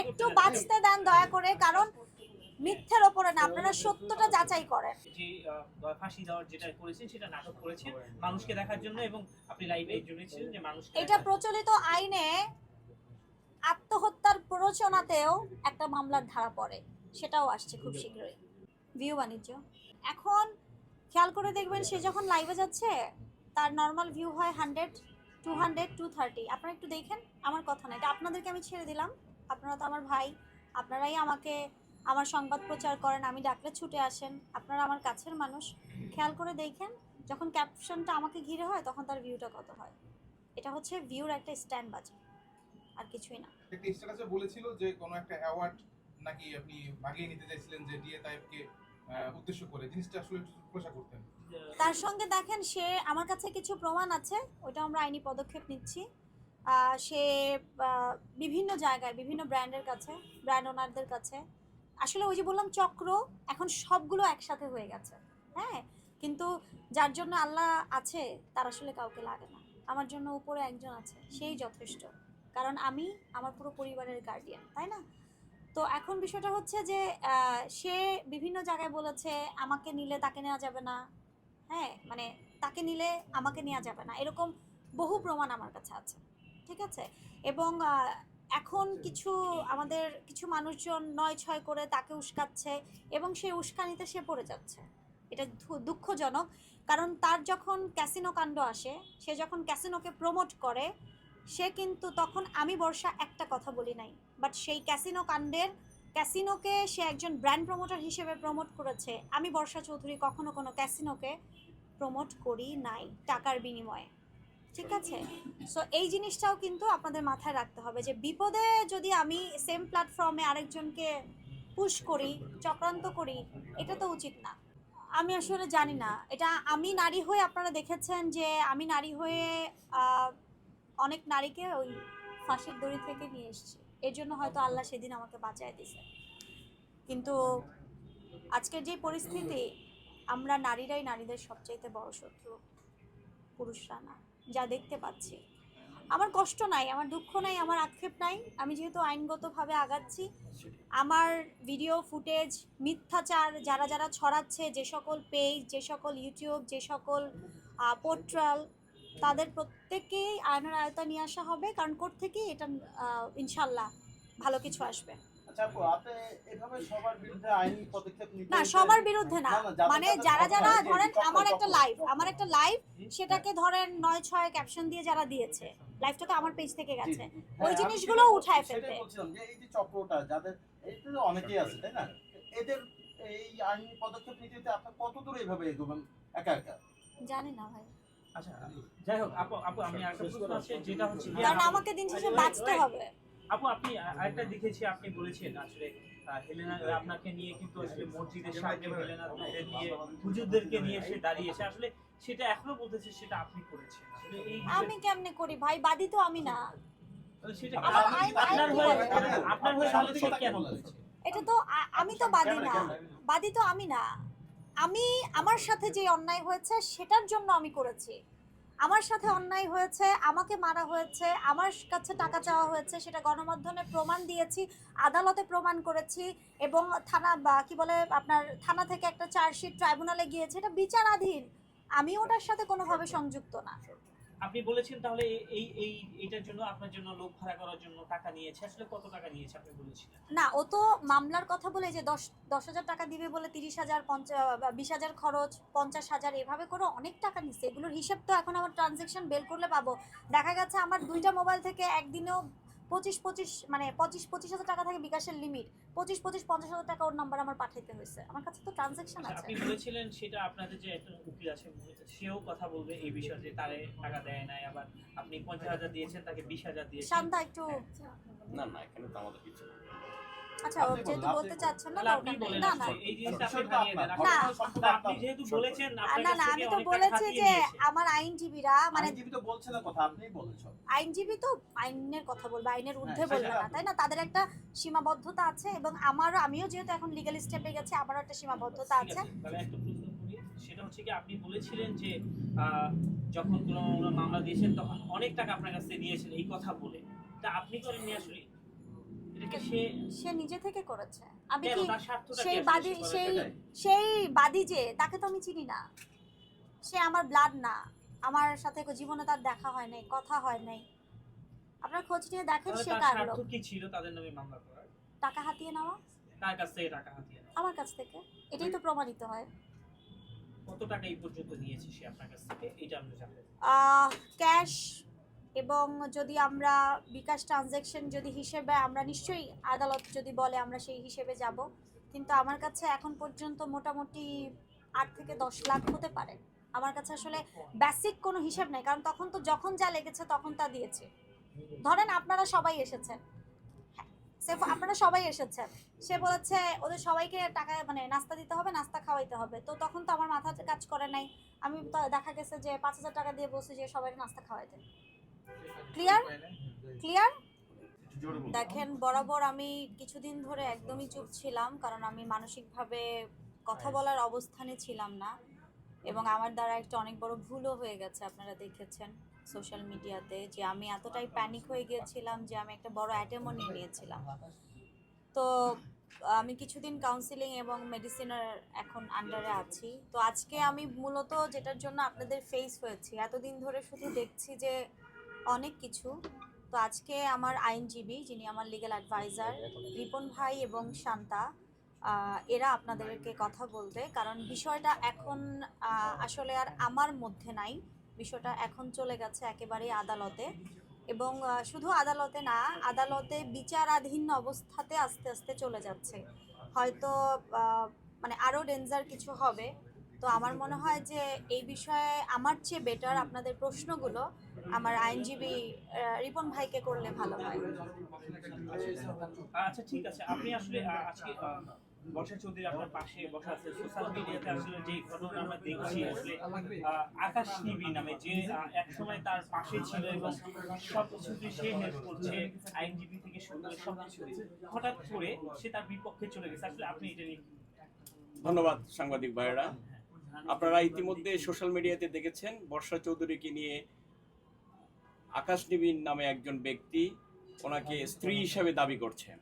একটু বাঁচতে দেন দয়া করে কারণ মিথ্যের ওপরে না আপনারা সত্যটা যাচাই করেন। যে ফাঁসি দেওয়ার যেটা করেছেন সেটা নাটক করেছেন মানুষকে দেখার জন্য এবং আপনি লাইভে এই জন্যই ছিলেন যে মানুষ এটা প্রচলিত আইনে আত্মহত্যার প্ররোচনাতেও একটা মামলার ধারা পড়ে সেটাও আসছে খুব শীঘ্রই। ভিউ বাণিজ্য। এখন খেয়াল করে দেখবেন সে যখন লাইভে যাচ্ছে তার নর্মাল ভিউ হয় hundred two hundred two thirty আপনারা একটু দেখেন আমার কথা না এটা আপনাদেরকে আমি ছেড়ে দিলাম। আপনারা তো আমার ভাই আপনারাই আমাকে আমার সংবাদ প্রচার করেন আমি ডাকলে ছুটে আসেন। আপনারা আমার কাছের মানুষ। খেয়াল করে দেখেন যখন ক্যাপশনটা আমাকে ঘিরে হয় তখন তার ভিউটা কত হয়। এটা হচ্ছে ভিউর একটা স্ট্যান্ড বাজে আর কিছুই না। একটা স্ট্যাটাসে বলেছিল যে কোনো একটা অ্যাওয়ার্ড নাকি আপনি ভাগিয়ে নিতে চাইছিলেন যে ডিএ তাইবকে উদ্দেশ্য করে। জিনিসটা আসলে খোলাসা করতেন। তার সঙ্গে দেখেন সে আমার কাছে কিছু প্রমাণ আছে ওটা আমরা আইনি পদক্ষেপ নিচ্ছি। সে বিভিন্ন জায়গায়, বিভিন্ন ব্র্যান্ডের কাছে, ব্র্যান্ড ওনারদের কাছে। আসলে ওই যে বললাম চক্র, এখন সবগুলো একসাথে হয়ে গেছে। হ্যাঁ কিন্তু যার জন্য আল্লাহ আছে, তার আসলে কাউকে লাগে না। আমার জন্য উপরে একজন আছে, সেই যথেষ্ট। কারণ আমি আমার পুরো পরিবারের গার্ডিয়ান তাই না? তো এখন বিষয়টা হচ্ছে যে সে বিভিন্ন জায়গায় বলেছে, আমাকে নিলে তাকে নেওয়া যাবে না। হ্যাঁ মানে তাকে নিলে আমাকে নেওয়া যাবে না। এরকম বহু প্রমাণ আমার কাছে আছে। ঠিক আছে? এবং এখন কিছু আমাদের কিছু মানুষজন নয় ছয় করে তাকে উস্কাচ্ছে এবং সেই উস্কানিতে সে পড়ে যাচ্ছে। এটা দুঃখজনক। কারণ তার যখন ক্যাসিনো কাণ্ড আসে সে যখন ক্যাসিনোকে প্রমোট করে সে কিন্তু তখন আমি বর্ষা একটা কথা বলি নাই। বাট সেই ক্যাসিনো কাণ্ডের ক্যাসিনোকে সে একজন ব্র্যান্ড প্রমোটার হিসেবে প্রমোট করেছে। আমি বর্ষা চৌধুরী কখনো কোনো ক্যাসিনোকে প্রমোট করি নাই টাকার বিনিময়ে। ঠিক আছে? সো এই জিনিসটাও কিন্তু আপনাদের মাথায় রাখতে হবে যে বিপদে যদি আমি সেম প্ল্যাটফর্মে আরেকজনকে পুশ করি, চক্রান্ত করি, এটা তো উচিত না। আমি আসলে জানি না। এটা আমি নারী হয়ে আপনারা দেখেছেন যে আমি নারী হয়ে অনেক নারীকে ওই ফাঁসির দড়ি থেকে নিয়ে এসেছি। এর জন্য হয়তো আল্লাহ সেদিন আমাকে বাঁচায় দিছে কিন্তু আজকের যে পরিস্থিতি, আমরা নারীরাই নারীদের সবচাইতে বড় শত্রু, পুরুষরা না। যা দেখতে পাচ্ছি। আমার কষ্ট নাই, আমার দুঃখ নাই, আমার আক্ষেপ নাই। আমি যেহেতু আইনগতভাবে আগাচ্ছি, আমার ভিডিও ফুটেজ মিথ্যাচার যারা যারা ছড়াচ্ছে, যে সকল পেজ যে সকল ইউটিউব যে সকল পোর্টাল তাদের প্রত্যেককেই আইনের আয়তা নিয়ে আসা হবে, কারণ কোর্ট থেকেই এটা ইনশাল্লাহ ভালো কিছু আসবে। আচ্ছা আপু আপনি এভাবে সবার বিরুদ্ধে আইনি পদক্ষেপ নিতে না সবার বিরুদ্ধে না। মানে যারা যারা ধরেন আমার একটা লাইভ আমার একটা লাইভ সেটাকে ধরেন নয় ছয় ক্যাপশন দিয়ে যারা দিয়েছে লাইভটা তো আমার পেজ থেকে গেছে। ওই হ্যাঁ, জিনিসগুলো উঠায় ফেলতে। বলছিলাম যে এই যে চক্রটা যাদের এটা তো অনেকেই আছে তাই না? এদের এই আইনি পদক্ষেপ নিতে আপনার কত দূর এইভাবে এগোবেন একা একা? জানি না ভাই। আচ্ছা যাই হোক আপু আপু আমি প্রশ্ন আছে যেটা হচ্ছে কারণ আমাকে দিন শেষে বাঁচতে হবে। আপু আপনি আরেকটা দেখেছি আপনি বলেছেন আসলে হেলেনা আপনাকে নিয়ে কিন্তু আসলে মসজিদের সামনে হেলেনা নিয়ে হুজুরদেরকে নিয়ে এসে দাঁড়িয়েছে। আসলে সেটা এখনও বলতেছে সেটা আপনি করেছেন। আমি কেমনে করি ভাই? বাদী তো আমি না। আপনার হয়ে হয়ে কেন এটা তো আমি তো বাদী না। বাদী তো আমি না। আমি আমার সাথে যে অন্যায় হয়েছে সেটার জন্য আমি করেছি। আমার সাথে অন্যায় হয়েছে আমাকে মারা হয়েছে আমার কাছে টাকা চাওয়া হয়েছে সেটা গণমাধ্যমে প্রমাণ দিয়েছি আদালতে প্রমাণ করেছি এবং থানা বা কি বলে আপনার থানা থেকে একটা চার্জশিট ট্রাইব্যুনালে গিয়েছে এটা বিচারাধীন। আমি ওটার সাথে কোনোভাবে সংযুক্ত না। আপনি বলেছেন তাহলে এই- এই এটার জন্য আপনার জন্য লোক ভাড়া করার জন্য টাকা নিয়েছে। আসলে কত টাকা নিয়েছে আপনি বলেছিলেন? না, ও তো মামলার কথা বলে যে দশ দশ হাজার টাকা দিবে বলে তিরিশ হাজার পঞ্চাশ বিশ হাজার খরচ, পঞ্চাশ হাজার এভাবে করে অনেক টাকা নিচ্ছে এগুলোর হিসেব তো এখন আমার ট্রানজেকশন বের করলে পাবো। দেখা গেছে আমার দুইটা মোবাইল থেকে একদিনেও পঁচিশ পঁচিশ মানে পঁচিশ পঁচিশ হাজার টাকা থাকে বিকাশের লিমিট পঁচিশ পঁচিশ পঞ্চাশ হাজার টাকা ওর নাম্বার আমার পাঠাইতে হয়েছে। আমার কাছে তো ট্রানজেকশন আচ্ছা, আছে। আপনি বলেছিলেন সেটা আপনাদের যে একজন উকিল আছে সেও কথা বলবে এই বিষয়ে যে তারে টাকা দেয় নাই আবার আপনি পঞ্চাশ হাজার দিয়েছেন তাকে বিশ হাজার দিয়েছেন। শান্তা একটু না না এখানে তো আমাদের কিছু না। আচ্ছা ও আপনি বলুন, যেহেতু বলতে চাচ্ছেন না আপনি বলেন না না। এই জিনিসটা আপনি বিষয়টা ভাঙিয়ে দেন আপনার, না। আপনি- সম্পূর্ণ না, আপনার। আপনি যেহেতু বলেছেন না না আমি তো বলেছি যে আমার আইনজীবীরা মানে আইনজীবী তো বলছে না কথা আপনিই বলেছেন আইনজীবী তো আইনের কথা বলবে আইনের ঊর্ধ্বে হ্যাঁ, বলবে না তাই না? তাদের একটা সীমাবদ্ধতা আছে এবং আমারও আমিও যেহেতু এখন লিগ্যাল স্টেপে গেছি আমারও একটা সীমাবদ্ধতা আছে। তাহলে একটা প্রশ্ন করি সেটা হচ্ছে কি আপনি বলেছিলেন যে আহ, যখন কোনো মামলা দিয়েছেন তখন অনেক টাকা আপনার কাছ থেকে নিয়েছেন এই কথা বলে। তা আপনি করেননি আসলে? সে নিজে থেকে করেছে। আমি কি সেই বাদী সেই সেই বাদী যে তাকে তো আমি চিনি না। সে আমার ব্লাড না। আমার সাথে জীবনে তার দেখা হয় নাই কথা হয় নাই। আপনার খোঁজ নিয়ে দেখেন সে কার লোক। কি ছিল তাদের নামে মামলা করার? টাকা হাতিয়ে নেওয়া? তার কাছ থেকে টাকা হাতিয়ে নেওয়া। আমার কাছ থেকে। এটাই তো প্রমাণিত হয়। কত টাকা এই পর্যন্ত নিয়েছে সে আপনার কাছ থেকে? এটা আমরা জানতে। ক্যাশ এবং যদি আমরা বিকাশ ট্রানজ্যাকশন যদি হিসেবে আমরা নিশ্চয়ই আদালত যদি বলে আমরা সেই হিসেবে যাব। কিন্তু আমার কাছে এখন পর্যন্ত মোটামুটি আট থেকে দশ লাখ হতে পারে। আমার কাছে আসলে বেসিক কোনো হিসেব নেই। কারণ তখন তো যখন যা লেগেছে তখন তা দিয়েছে। ধরেন আপনারা সবাই এসেছেন। হ্যাঁ, সে- আপনারা সবাই এসেছেন। সে বলেছে ওদের সবাইকে টাকা মানে নাস্তা দিতে হবে নাস্তা খাওয়াইতে হবে। তো তখন তো আমার মাথা কাজ করে নাই। আমি দেখা গেছে যে পাঁচ হাজার টাকা দিয়ে বসে যে সবাইকে নাস্তা খাওয়াইতে। Clear? ক্লিয়ার দেখেন বরাবর আমি কিছুদিন ধরে একদমই চুপ ছিলাম কারণ আমি মানসিকভাবে কথা বলার অবস্থানে ছিলাম না। এবং আমার দ্বারা একটা অনেক বড় ভুলও হয়ে গেছে আপনারা দেখেছেন সোশ্যাল মিডিয়াতে যে আমি এতটাই প্যানিক হয়ে গিয়েছিলাম যে আমি একটা বড় অ্যাটেমও নিয়ে নিয়েছিলাম। তো আমি কিছুদিন কাউন্সিলিং এবং মেডিসিনের এখন আন্ডারে আছি। তো আজকে আমি মূলত যেটার জন্য আপনাদের ফেস হয়েছি এতদিন ধরে শুধু দেখছি যে অনেক কিছু। তো আজকে আমার আইনজীবী, যিনি আমার লিগ্যাল অ্যাডভাইজার রিপন ভাই এবং শান্তা এরা আপনাদেরকে কথা বলবে। কারণ বিষয়টা এখন আসলে আর আমার মধ্যে নাই। বিষয়টা এখন চলে গেছে একেবারেই আদালতে। এবং শুধু আদালতে না, আদালতে বিচারাধীন অবস্থাতে আস্তে আস্তে চলে যাচ্ছে। হয়তো মানে আরও ডেঞ্জার কিছু হবে। তো আমার মনে হয় যে, এই বিষয়ে আমার চেয়ে বেটার আপনাদের প্রশ্নগুলো আমার আইনজীবী আহ, রিপন ভাইকে করলে ভালো হয়। আচ্ছা ঠিক আছে। আপনি আসলে আজকে বর্ষা চৌধুরী আপনার পাশে বসা আছে। সোশ্যাল মিডিয়াতে আসলে যে ঘটনা আমরা দেখছি আসলে আকাশ নিবি নামে যে একসময় তার পাশে ছিল এবং সব কিছুতে সে হেল্প করছে আইনজীবী থেকে শুরু করে হঠাৎ করে সে তার বিপক্ষে চলে গেছে। আসলে আপনি এটা নিয়ে ধন্যবাদ সাংবাদিক ভাইয়েরা। আপনারা ইতিমধ্যে সোশ্যাল মিডিয়াতে দেখেছেন বর্ষা চৌধুরীকে নিয়ে আকাশ নিবিন নামে একজন ব্যক্তি ওনাকে স্ত্রী হিসাবে দাবি করছেন।